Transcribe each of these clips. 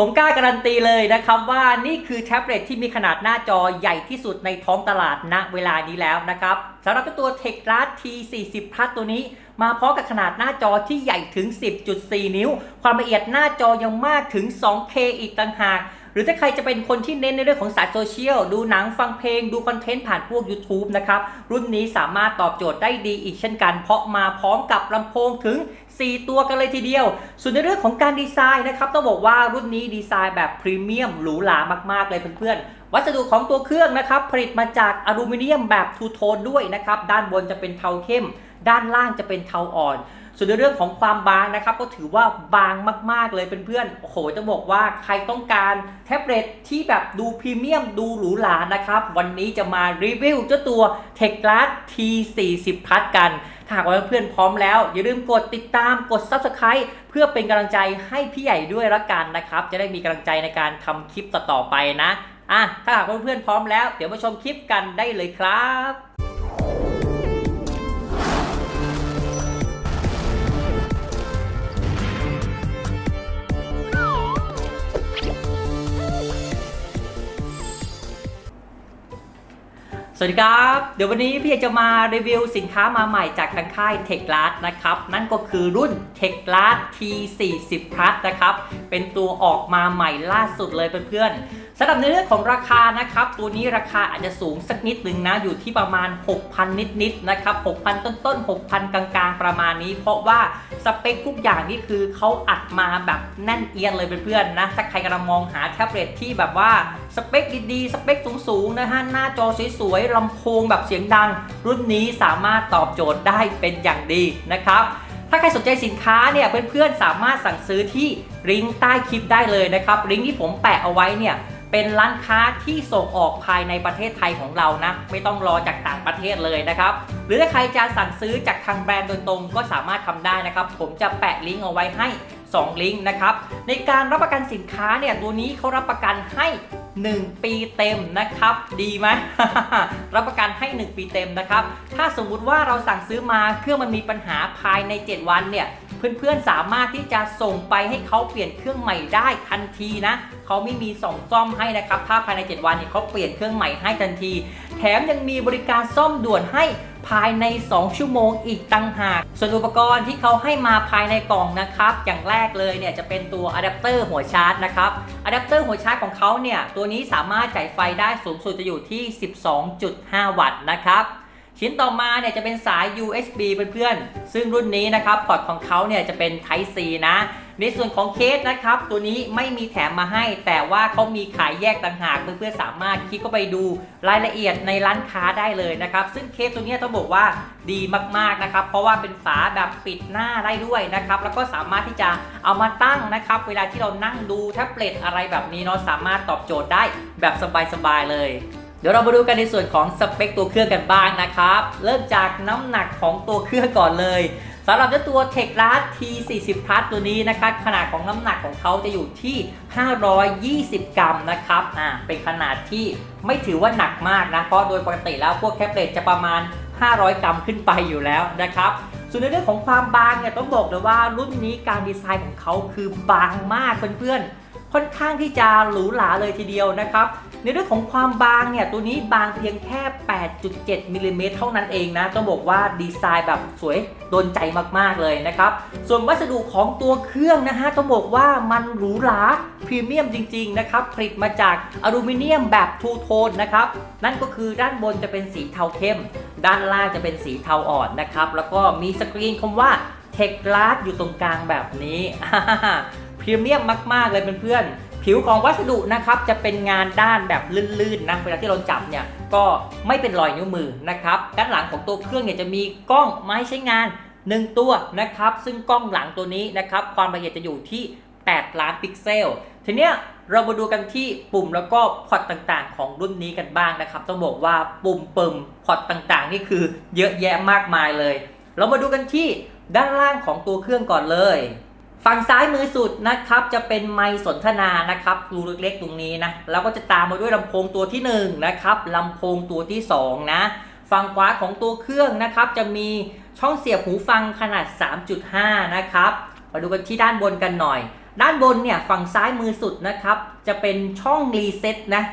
ผมกล้าการันตีเลยนะครับว่านี่คือแท็บเล็ตที่มีขนาดหน้าจอใหญ่ที่สุดในท้องตลาดณเวลานี้แล้วนะครับสำหรับตัว t e c h r a s T40 Plus ตัวนี้ มาพร้อมกับขนาดหน้าจอที่ใหญ่ถึง 10.4 นิ้ว ความละเอียดหน้าจอยังมากถึง 2K อีกต่างหาก หรือถ้าใครจะเป็นคนที่เน้นในเรื่องของสายโซเชียล ดูหนังฟังเพลง ดูคอนเทนต์ผ่านพวก YouTube นะครับ รุ่นนี้สามารถตอบโจทย์ได้ดีอีกเช่นกัน เพราะมาพร้อมกับลำโพงถึง 4 ตัวกันเลยทีเดียว ส่วนในเรื่องของการดีไซน์นะครับต้องบอกว่ารุ่นนี้ดีไซน์แบบพรีเมียมหรูหรามากๆเลยเพื่อนๆ วัสดุของตัวเครื่องนะครับผลิตมาจากอลูมิเนียมแบบทูโทนด้วยนะครับด้านบนจะเป็นเทาเข้ม ด้านล่างจะเป็นเทาอ่อน ส่วนในเรื่องของความบางนะครับก็ถือว่าบางมากๆเลยเพื่อนๆโอ้โหจะบอกว่าใครต้องการแท็บเล็ตที่แบบดูพรีเมียมดูหรูหรานะครับวันนี้จะมารีวิวเจ้าตัว t e c h l a s T40 Plus กัน หากว่าเพื่อนพร้อมแล้ว อย่าลืมกดติดตามกด Subscribe เพื่อเป็นกำลังใจให้พี่ใหญ่ด้วยละกันนะครับ จะได้มีกำลังใจในการทำคลิปต่อๆไปนะอะถ้าหากเพื่อนๆพร้อมแล้ว เดี๋ยวมาชมคลิปกันได้เลยครับ สวัสดีครับ เดี๋ยววันนี้พี่จะมารีวิวสินค้ามาใหม่จากทางค่าย t e c h l a s นะครับ นั่นก็คือรุ่น t e c h l a s T40 Plus นะครับ เป็นตัวออกมาใหม่ล่าสุดเลยเพื่อนๆสำหรับในเรื่องของราคานะครับ ตัวนี้ราคาอาจจะสูงสักนิดนึงนะ อยู่ที่ประมาณ 6,000 นิดๆนะครับ 6,000 ต้นๆ 6,000 กลางๆ ประมาณนี้ เพราะว่าสเปคทุกอย่างนี่คือเขาอัดมาแบบแน่นเอียงเลยเพื่อนๆนะถ้าใครกำลังมองหาแท็บเล็ตที่แบบว่า สเปคดีๆ สเปคสูงๆ นะฮะ หน้าจอสวยๆลำโพงแบบเสียงดัง รุ่นนี้สามารถตอบโจทย์ได้เป็นอย่างดีนะครับ ถ้าใครสนใจสินค้าเนี่ยเพื่อนๆ สามารถสั่งซื้อที่ลิงก์ใต้คลิปได้เลยนะครับ ลิงก์ที่ผมแปะเอาไว้เนี่ยเป็นร้านค้าที่ส่งออกภายในประเทศไทยของเรานะ ไม่ต้องรอจากต่างประเทศเลยนะครับ หรือถ้าใครจะสั่งซื้อจากทางแบรนด์โดยตรงก็สามารถทำได้นะครับ ผมจะแปะลิงก์เอาไว้ให้ 2 ลิงก์นะครับ ในการรับประกันสินค้าเนี่ยตัวนี้เขารับประกันให้1 ปีเต็มนะครับ ดีไหมรับประกันให้ 1 ปีเต็มนะครับ ถ้าสมมุติว่าเราสั่งซื้อมาเครื่องมันมีปัญหาภายใน 7 วันเนี่ย เพื่อนๆสามารถที่จะส่งไปให้เขาเปลี่ยนเครื่องใหม่ได้ทันทีนะเขาไม่มีส่งซ่อมให้นะครับถ้าภายใน 7 วันเนี่ยเขาเปลี่ยนเครื่องใหม่ให้ทันที แถมยังมีบริการซ่อมด่วนให้ภายใน 2 ชั่วโมงอีกตั้งหาก ส่วนอุปกรณ์ที่เขาให้มาภายในกล่องนะครับ อย่างแรกเลยเนี่ยจะเป็นตัวอะแดปเตอร์หัวชาร์จนะครับอะแดปเตอร์หัวชาร์จของเขาเนี่ยตัวนี้สามารถจ่ายไฟได้สูงสุดจะอยู่ที่ 12.5 วัตต์นะครับ ชิ้นต่อมาเนี่ยจะเป็นสาย USB เพื่อนๆ ซึ่งรุ่นนี้นะครับพอร์ตของเขาเนี่ยจะเป็น Type C นะ ในส่วนของเคสนะครับ ตัวนี้ไม่มีแถมมาให้ แต่ว่าเขามีขายแยกต่างหาก เพื่อนๆ สามารถคลิกเข้าไปดูรายละเอียดในร้านค้าได้เลยนะครับ ซึ่งเคสตัวนี้ต้องบอกว่าดีมากๆนะครับ เพราะว่าเป็นฝาแบบปิดหน้าได้ด้วยนะครับ แล้วก็สามารถที่จะเอามาตั้งนะครับ เวลาที่เรานั่งดูแท็บเล็ตอะไรแบบนี้เนาะสามารถตอบโจทย์ได้แบบสบายๆเลย เดี๋ยวเรามาดูกันในส่วนของสเปคตัวเครื่องกันบ้างนะครับ เริ่มจากน้ำหนักของตัวเครื่องก่อนเลยสำหรับเจ้าตัว t e c h l a s T40 Plus ตัวนี้นะครับขนาดของน้ำหนักของเขาจะอยู่ที่ 520 กรัมนะครับอ่าเป็นขนาดที่ไม่ถือว่าหนักมากนะเพราะโดยปกติแล้วพวกแท็บเล็ตจะประมาณ 500 กรัมขึ้นไปอยู่แล้วนะครับส่วนในเรื่องของความบางเนี่ยต้องบอกเลยว่ารุ่นนี้การดีไซน์ของเขาคือบางมากเพื่อนๆ ค่อนข้างที่จะหรูหราเลยทีเดียวนะครับ ในเรื่องของความบางเนี่ยตัวนี้บางเพียงแค่ 8.7มิลลิเมตรเท่านั้นเองนะต้องบอกว่าดีไซน์แบบสวยโดนใจมากๆเลยนะครับ ส่วนวัสดุของตัวเครื่องนะฮะต้องบอกว่ามันหรูหราพรีเมียมจริงๆนะครับผลิตมาจากอลูมิเนียมแบบทูโทนนะครับนั่นก็คือด้านบนจะเป็นสีเทาเข้ม ด้านล่างจะเป็นสีเทาอ่อนนะครับแล้วก็มีสกรีนคำว่าเทคลาสอยู่ตรงกลางแบบนี้ รีเมียมมากๆเลยเพื่อนๆผิวของวัสดุนะครับจะเป็นงานด้านแบบลื่นๆนะเวลาที่เราจับเนี่ยก็ไม่เป็นรอยนิ้วมือนะครับด้านหลังของตัวเครื่องเนี่ยจะมีกล้องไม้ใช้งาน 1 ตัวนะครับซึ่งกล้องหลังตัวนี้นะครับความละเอียดจะอยู่ที่ 8 ล้านพิกเซล ทีเนี้ยเรามาดูกันที่ปุ่มแล้วก็พอร์ตต่างๆ ของรุ่นนี้กันบ้างนะครับ ต้องบอกว่าปุ่มเปิมพอร์ตต่างๆ นี่คือเยอะแยะมากมายเลย เรามาดูกันที่ด้านล่างของตัวเครื่องก่อนเลย ฝั่งซ้ายมือสุดนะครับจะเป็นไมค์สนทนานะครับรูเล็กๆตรงนี้นะแล้วก็จะตามมาด้วยลำโพงตัวที่1นะครับลำโพงตัวที่2นะฝั่งขวาของตัวเครื่องนะครับจะมีช่องเสียบหูฟังขนาด 3.5 นะครับมาดูกันที่ด้านบนกันหน่อย ด้านบนเนี่ยฝั่งซ้ายมือสุดนะครับจะเป็นช่องรีเซ็ตนะ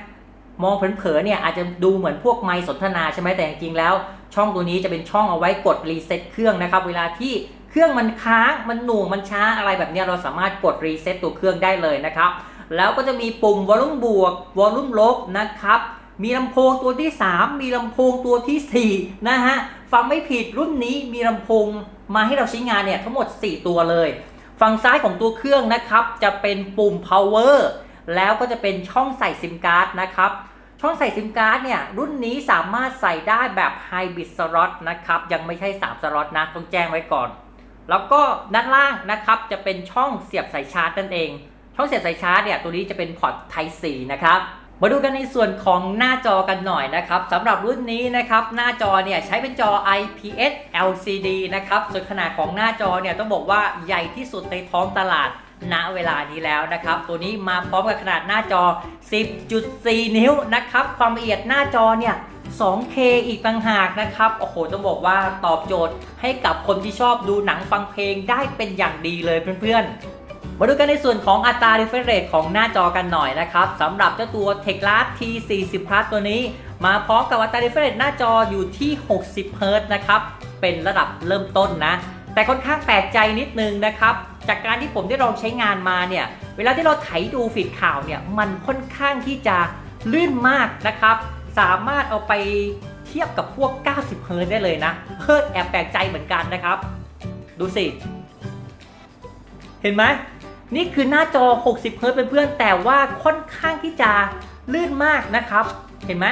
มองเผินๆเนี่ยอาจจะดูเหมือนพวกไมค์สนทนาใช่ไหมแต่จริงๆแล้ว ช่องตัวนี้จะเป็นช่องเอาไว้กดรีเซ็ตเครื่องนะครับเวลาที่ เครื่องมันค้างมันหน่วงมันช้าอะไรแบบนี้เราสามารถกดรีเซ็ตตัวเครื่องได้เลยนะครับ แล้วก็จะมีปุ่มวอลลุ่มบวกวอลลุ่มลบนะครับมีลำโพงตัวที่ 3 มีลำโพงตัวทีสี่ 4 นะฮะ ฟังไม่ผิดรุ่นนี้มีลำโพงมาให้เราใช้งานเนี่ยทั้งหมด 4 ตัวเลย ฝั่งซ้ายของตัวเครื่องนะครับ จะเป็นปุ่ม power แล้วก็จะเป็นช่องใส่ซิมการ์ดนะครับ ช่องใส่ซิมการ์ดเนี่ย รุ่นนี้สามารถใส่ได้แบบ Hybrid Slot นะครับ ยังไม่ใช่3สล็อตนะ ต้องแจ้งไว้ก่อน แล้วก็ด้านล่างนะครับจะเป็นช่องเสียบสายชาร์จนั่นเอง ช่องเสียบสายชาร์จเนี่ยตัวนี้จะเป็นพอร์ต Type C นะครับมาดูกันในส่วนของหน้าจอกันหน่อยนะครับสำหรับรุ่นนี้นะครับหน้าจอเนี่ยใช้เป็นจอ IPS LCD นะครับส่วนขนาดของหน้าจอเนี่ยต้องบอกว่าใหญ่ที่สุดในท้องตลาดณเวลานี้แล้วนะครับ ตัวนี้มาพร้อมกับขนาดหน้าจอ 10.4 นิ้วนะครับ ความละเอียดหน้าจอเนี่ย 2K อีกต่างหากนะครับ โอ้โห ต้องบอกว่าตอบโจทย์ให้กับคนที่ชอบดูหนังฟังเพลงได้เป็นอย่างดีเลยเพื่อนๆ มาดูกันในส่วนของอัตรา refresh rate ของหน้าจอกันหน่อยนะครับสำหรับเจ้าตัว t e c l a s T40 Plus ตัวนี้ มาพร้อมกับอัตรา refresh rate หน้าจออยู่ที่ 60 Hz นะครับ เป็นระดับเริ่มต้นนะ แต่ค่อนข้างแปลกใจนิดนึงนะครับ จากการที่ผมได้ลองใช้งานมาเนี่ย เวลาที่เราไถดูฟีดข่าวเนี่ย มันค่อนข้างที่จะลื่นมากนะครับ สามารถเอาไปเทียบกับพวก 90เฮิร์ตได้เลยนะเฮ้ยแอบแปลกใจเหมือนกันนะครับ ดูสิ เห็นไหมนี่คือหน้าจอ 60เฮิร์ตเป็นเพื่อนแต่ว่าค่อนข้างที่จะลื่นมากนะครับ เห็นไหม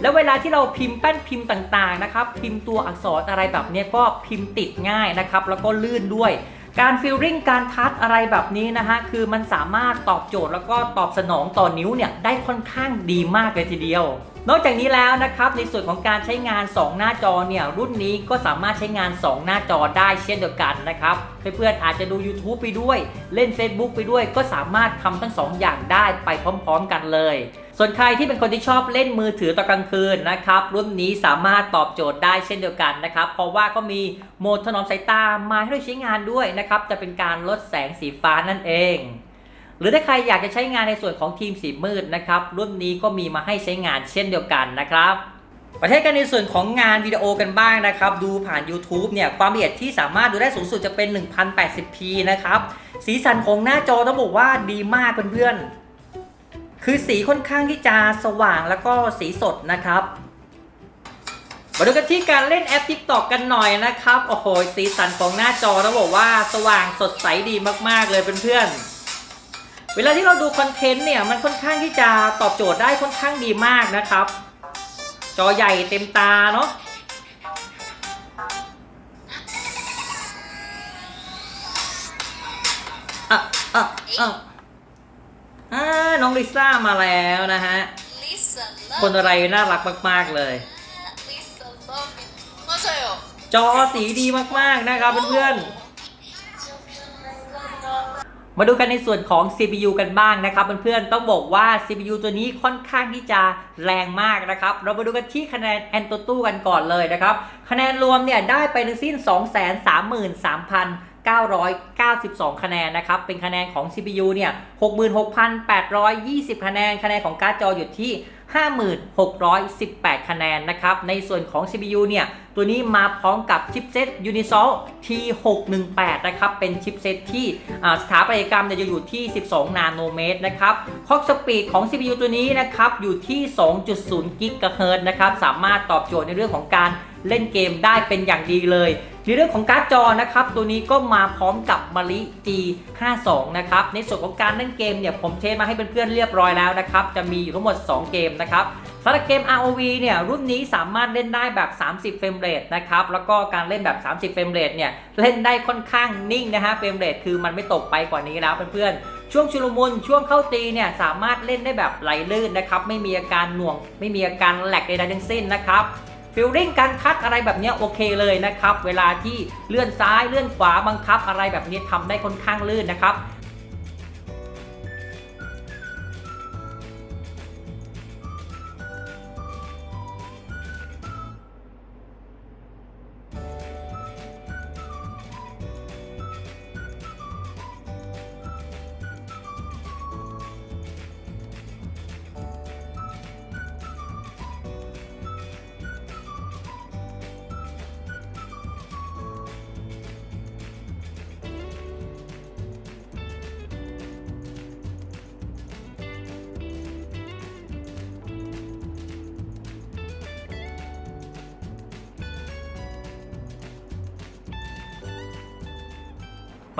แล้วเวลาที่เราพิมพ์แป้นพิมพ์ต่างๆนะครับ พิมพ์ตัวอักษรอะไรแบบนี้ก็พิมพ์ติดง่ายนะครับ แล้วก็ลื่นด้วย การฟิลลิ่งการทัชอะไรแบบนี้นะฮะคือมันสามารถตอบโจทย์แล้วก็ตอบสนองต่อนิ้วเนี่ยได้ค่อนข้างดีมากเลยทีเดียวนอกจากนี้แล้วนะครับในส่วนของการใช้งาน 2 หน้าจอเนี่ยรุ่นนี้ก็สามารถใช้งาน 2 หน้าจอได้เช่นเดียวกันนะครับเพื่อนๆอาจจะดู YouTube ไปด้วย เล่น Facebook ไปด้วย ก็สามารถทำทั้ง 2 อย่างได้ไปพร้อม ๆ กันเลย ส่วนใครที่เป็นคนที่ชอบเล่นมือถือตอนกลางคืนนะครับ รุ่นนี้สามารถตอบโจทย์ได้เช่นเดียวกันนะครับ เพราะว่าก็มีโหมดถนอมสายตามาให้เราใช้งานด้วยนะครับจะเป็นการลดแสงสีฟ้านั่นเอง หรือถ้าใครอยากจะใช้งานในส่วนของทีมสีมืดนะครับ รุ่นนี้ก็มีมาให้ใช้งานเช่นเดียวกันนะครับประเทศกันในส่วนของงานวิดีโอกันบ้างนะครับ ดูผ่าน YouTube เนี่ยความละเอียดที่สามารถดูได้สูงสุดจะเป็น 1080p นะครับ สีสันของหน้าจอต้องบอกว่าดีมากเพื่อนๆ คือสีค่อนข้างที่จะสว่างแล้วก็สีสดนะครับ มาดูกันที่การเล่นแอป TikTok กันหน่อยนะครับ โอ้โห สีสันของหน้าจอต้องบอกว่าสว่างสดใสดีมากๆเลยเพื่อนๆ เวลาที่เราดูคอนเทนต์เนี่ยมันค่อนข้างที่จะตอบโจทย์ได้ค่อนข้างดีมากนะครับ จอใหญ่เต็มตาเนาะอะอะอะ อ่าน้องลิซ่ามาแล้วนะฮะ Lisa คน love อะไรน่ารักมาก ๆ เลย Lisa love it 맞아요 จอสีดีมาก ๆ นะครับเพื่อนๆ มาดูกันในส่วนของ CPU กันบ้างนะครับเพื่อนๆ ต้องบอกว่า CPU ตัวนี้ค่อนข้างที่จะแรงมากนะครับ เรามาดูกันที่คะแนน AnTuTu กันก่อนเลยนะครับ คะแนนรวมเนี่ยได้ไปทั้งสิ้น 992 คะแนนนะครับ เป็นคะแนนของ CPU เนี่ย66,820 คะแนน คะแนนของการ์ดจออยู่ที่ 5618 คะแนนนะครับ ในส่วนของ CPU เนี่ย ตัวนี้มาพร้อมกับชิปเซต Unisoc T618 นะครับ เป็นชิปเซตที่สถาปัตยกรรมจะอยู่ที่ 12 นาโนเมตรนะครับ คล็อกสปีดของ CPU ตัวนี้นะครับ อยู่ที่ 2.0 กิกะเฮิรตซ์นะครับ สามารถตอบโจทย์ในเรื่องของการเล่นเกมได้เป็นอย่างดีเลย ในเรื่องของการ์ดจอนะครับ ตัวนี้ก็มาพร้อมกับม a ลิ G52 นะครับ ในส่วนของการเล่นเกมเนี่ย ผมเทสมาให้เพื่อนๆเรียบร้อยแล้วนะครับ จะมีอยู่ทั้งหมด 2 เกมนะครับสำหรับเกม ROV เนี่ย รุ่นนี้สามารถเล่นได้แบบ 30 เฟรมเรทนะครับ แล้วก็การเล่นแบบ 30 เฟรมเรทเนี่ย เล่นได้ค่อนข้างนิ่งนะฮะ เฟรมเรทคือมันไม่ตกไปกว่านี้แล้วเพื่อนๆช่วงชุลมุนช่วงเข้าตีเนี่ยสามารถเล่นได้แบบไหลลื่นนะครับ ไม่มีอาการหน่วง ไม่มีอาการแหลกใดๆทั้งสิ้นนะครับ ฟิลลิ่งการคัดอะไรแบบนี้โอเคเลยนะครับ เวลาที่เลื่อนซ้ายเลื่อนขวาบังคับอะไรแบบนี้ทำได้ค่อนข้างลื่นนะครับ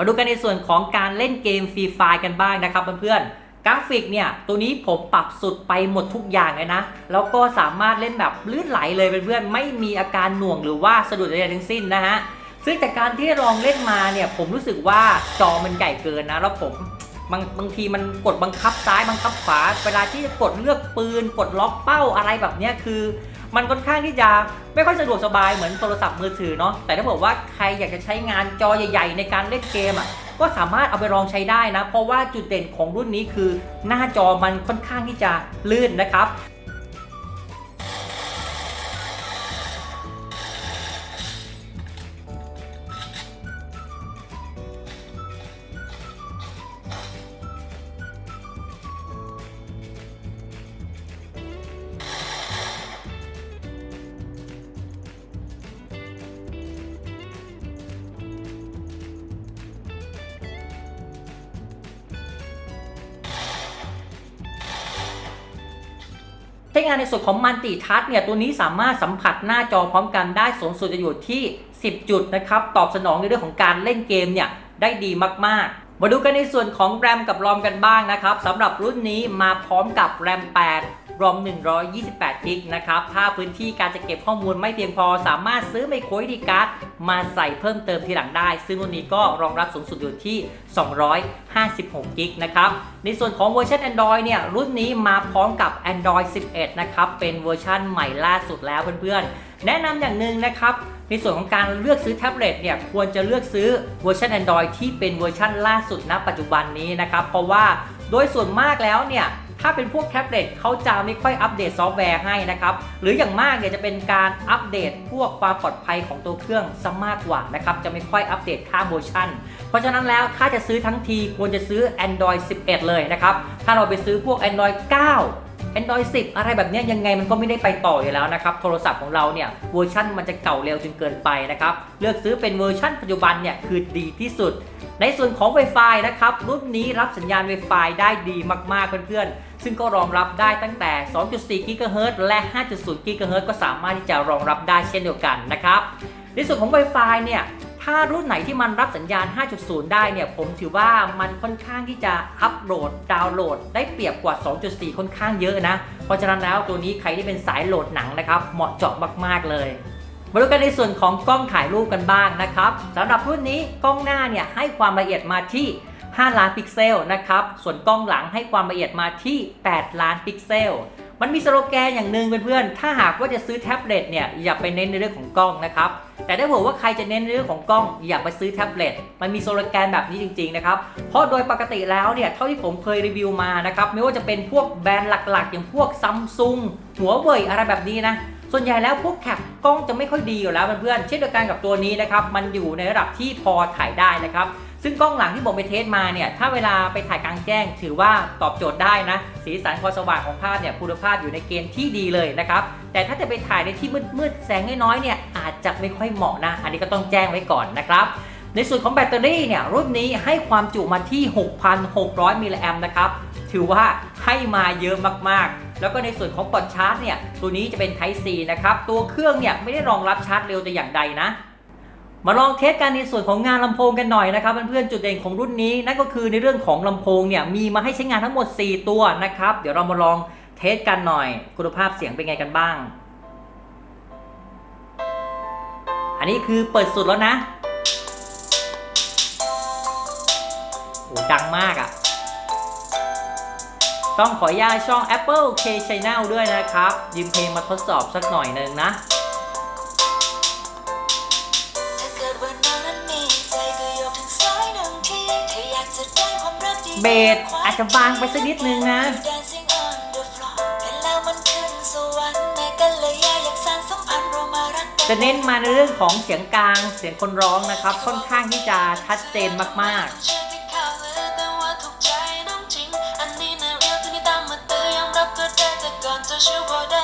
มาดูกันในส่วนของการเล่นเกมฟรีไฟกันบ้างนะครับเพื่อนๆกราฟิกเนี่ยตัวนี้ผมปรับสุดไปหมดทุกอย่างเลยนะ แล้วก็สามารถเล่นแบบลื่นไหลเลยเพื่อนๆไม่มีอาการหน่วงหรือว่าสะดุดอะไรทั้งสิ้นนะฮะซึ่งจากการที่ลองเล่นมาเนี่ยผมรู้สึกว่าจอมันใหญ่เกินนะแล้วผมบางบางทีมันกดบังคับซ้ายบังคับขวา เวลาที่กดเลือกปืน กดล็อกเป้าอะไรแบบนี้คือ มันค่อนข้างที่จะไม่ค่อยสะดวกสบายเหมือนโทรศัพท์มือถือเนาะแต่ถ้าบอกว่าใครอยากจะใช้งานจอใหญ่ ๆ ในการเล่นเกมอะก็สามารถเอาไปลองใช้ได้นะ เพราะว่าจุดเด่นของรุ่นนี้คือหน้าจอมันค่อนข้างที่จะลื่นนะครับ ใช้งานในส่วนของมันติทัชเนี่ยตัวนี้สามารถสัมผัสหน้าจอพร้อมกันได้สูงสุดจะอยู่ที่ 10 จุดนะครับตอบสนองในเรื่องของการเล่นเกมเนี่ยได้ดีมากๆ มาดูกันในส่วนของแรมกับรอมกันบ้างนะครับสำหรับรุ่นนี้มาพร้อมกับแรม 8 รอม 128 กิกนะครับ ถ้าพื้นที่การจะเก็บข้อมูลไม่เพียงพอ สามารถซื้อไมโคร SD การ์ดมาใส่เพิ่มเติมทีหลังได้ ซึ่งรุ่นนี้ก็รองรับสูงสุดอยู่ที่ 256 กิกนะครับ ในส่วนของเวอร์ชัน Android เนี่ย รุ่นนี้มาพร้อมกับ Android 11 นะครับ เป็นเวอร์ชันใหม่ล่าสุดแล้วเพื่อนๆ แนะนำอย่างหนึ่งนะครับในส่วนของการเลือกซื้อแท็บเล็ตเนี่ยควรจะเลือกซื้อเวอร์ชัน Android ที่เป็นเวอร์ชันล่าสุดณปัจจุบันนี้นะครับ เพราะว่าโดยส่วนมากแล้วเนี่ย ถ้าเป็นพวกแท็บเล็ตเขาจะไม่ค่อยอัปเดตซอฟต์แวร์ให้นะครับ หรืออย่างมากเนี่ยจะเป็นการอัปเดตพวกความปลอดภัยของตัวเครื่องซะมากกว่านะครับ จะไม่ค่อยอัปเดตค่าเวอร์ชันเพราะฉะนั้นแล้วถ้าจะซื้อทั้งทีควรจะซื้อ Android 11 เลยนะครับ ถ้าเราไปซื้อพวก Android 9 Android 10 อะไรแบบนี้ยยังไงมันก็ไม่ได้ไปต่ออยู่แล้วนะครับ โทรศัพท์ของเราเนี่ยเวอร์ชันมันจะเก่าเร็วจนเกินไปนะครับ เลือกซื้อเป็นเวอร์ชันปัจจุบันเนี่ยคือดีที่สุด ในส่วนของ Wi-Fi นะครับ รุ่นนี้รับสัญญาณ Wi-Fi ได้ดีมากๆเพื่อนๆ ซึ่งก็รองรับได้ตั้งแต่ 2.4 GHz และ 5.0 GHz ก็สามารถที่จะรองรับได้เช่นเดียวกันนะครับในส่วนของ Wi-Fi เนี่ยถ้ารุ่นไหนที่มันรับสัญญาณ 5.0 ได้เนี่ย ผมถือว่ามันค่อนข้างที่จะอัปโหลด ดาวน์โหลด ได้เปรียบกว่า 2.4 ค่อนข้างเยอะนะ เพราะฉะนั้นแล้วตัวนี้ใครที่เป็นสายโหลดหนังนะครับ เหมาะเจาะมาก ๆ เลยมาดูกันในส่วนของกล้องถ่ายรูปกันบ้างนะครับสำหรับรุ่นนี้กล้องหน้าเนี่ยให้ความละเอียดมาที่ 5 ล้านพิกเซลนะครับ ส่วนกล้องหลังให้ความละเอียดมาที่ 8 ล้านพิกเซล มันมีสโลแกนอย่างหนึ่งเพื่อนๆ ถ้าหากว่าจะซื้อแท็บเล็ตเนี่ยอย่าไปเน้นในเรื่องของกล้องนะครับ แต่ถ้าบอกว่าใครจะเน้นในเรื่องของกล้องอย่าไปซื้อแท็บเล็ต มันมีสโลแกนแบบนี้จริงๆนะครับ เพราะโดยปกติแล้วเนี่ยเท่าที่ผมเคยรีวิวมานะครับไม่ว่าจะเป็นพวกแบรนด์หลักๆ อย่างพวกซัมซุงหัวเว่ยอะไรแบบนี้นะส่วนใหญ่แล้วพวกแคปกล้องจะไม่ค่อยดีอยู่แล้วเพื่อนๆเช่นเดียวกันกับตัวนี้นะครับ มันอยู่ในระดับที่พอถ่ายได้นะครับ ซึ่งกล้องหลังที่ผมไปเทสมาเนี่ย ถ้าเวลาไปถ่ายกลางแจ้ง ถือว่าตอบโจทย์ได้นะ สีสันความสว่างของภาพเนี่ยคุณภาพอยู่ในเกณฑ์ที่ดีเลยนะครับ แต่ถ้าจะไปถ่ายในที่มืดๆ แสงน้อยๆเนี่ยอาจจะไม่ค่อยเหมาะนะ อันนี้ก็ต้องแจ้งไว้ก่อนนะครับในส่วนของแบตเตอรี่เนี่ยรุ่นนี้ให้ความจุมาที่ 6,600 มิลลิแอมป์นะครับ ถือว่าให้มาเยอะมากๆ แล้วก็ในส่วนของปลอดชาร์จเนี่ยตัวนี้จะเป็น Type C นะครับ ตัวเครื่องเนี่ยไม่ได้รองรับชาร์จเร็วแต่อย่างใดนะ มาลองเทสกันในส่วนของงานลำโพงกันหน่อยนะครับเพื่อนๆจุดเด่นของรุ่นนี้นั่นก็คือในเรื่องของลำโพงเนี่ยมีมาให้ใช้งานทั้งหมด 4 ตัวนะครับ เดี๋ยวเรามาลองเทสกันหน่อย คุณภาพเสียงเป็นไงกันบ้าง อันนี้คือเปิดสุดแล้วนะโอ้ดังมากอะ่ะ ต้องขออนุญาตช่อง Apple K Channel ด้วยนะครับ ยืมเพลงมาทดสอบสักหน่อยหนึ่งนะ เบสอาจจะบางไปสักนิดนึงนะจะเน้นมาในเรื่องของเสียงกลางเสียงคนร้องนะครับ ค่อนข้างที่จะชัดเจนมากๆ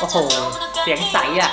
โอ้โห เสียงใสอะ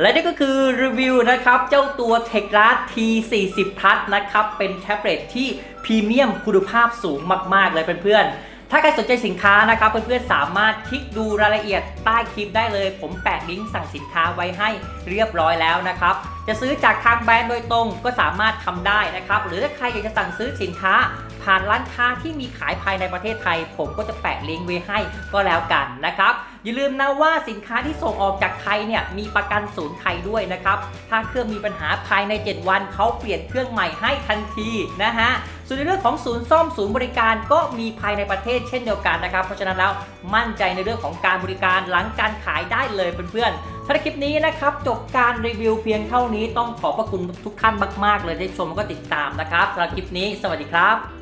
และนี่ก็คือรีวิวนะครับ เจ้าตัว t e c l a T40 Plus นะครับ เป็นแท็บเล็ตที่พรีเมียมคุณภาพสูงมาก ๆ เลยเพื่อนๆ ถ้าใครสนใจสินค้านะครับ เพื่อนๆ สามารถคลิกดูรายละเอียดใต้คลิปได้เลย ผมแปะลิงก์สั่งสินค้าไว้ให้เรียบร้อยแล้วนะครับ จะซื้อจากทางแบรนด์โดยตรงก็สามารถทำได้นะครับ หรือถ้าใครอยากจะสั่งซื้อสินค้า ผ่านร้านค้าที่มีขายภายในประเทศไทย ผมก็จะแปะลิงก์ไว้ให้ก็แล้วกันนะครับ อย่าลืมนะว่าสินค้าที่ส่งออกจากไทยเนี่ยมีประกันศูนย์ไทยด้วยนะครับ ถ้าเครื่องมีปัญหาภายใน 7 วันเขาเปลี่ยนเครื่องใหม่ให้ทันทีนะฮะส่วนในเรื่องของศูนย์ซ่อมศูนย์บริการก็มีภายในประเทศเช่นเดียวกันนะครับ เพราะฉะนั้นแล้วมั่นใจในเรื่องของการบริการหลังการขายได้เลยเพื่อนๆถ้าคลิปนี้นะครับจบการรีวิวเพียงเท่านี้ต้องขอบพระคุณทุกท่านมากๆ เลยที่ชมแล้วก็ติดตามนะครับสำหรับคลิปนี้ สวัสดีครับ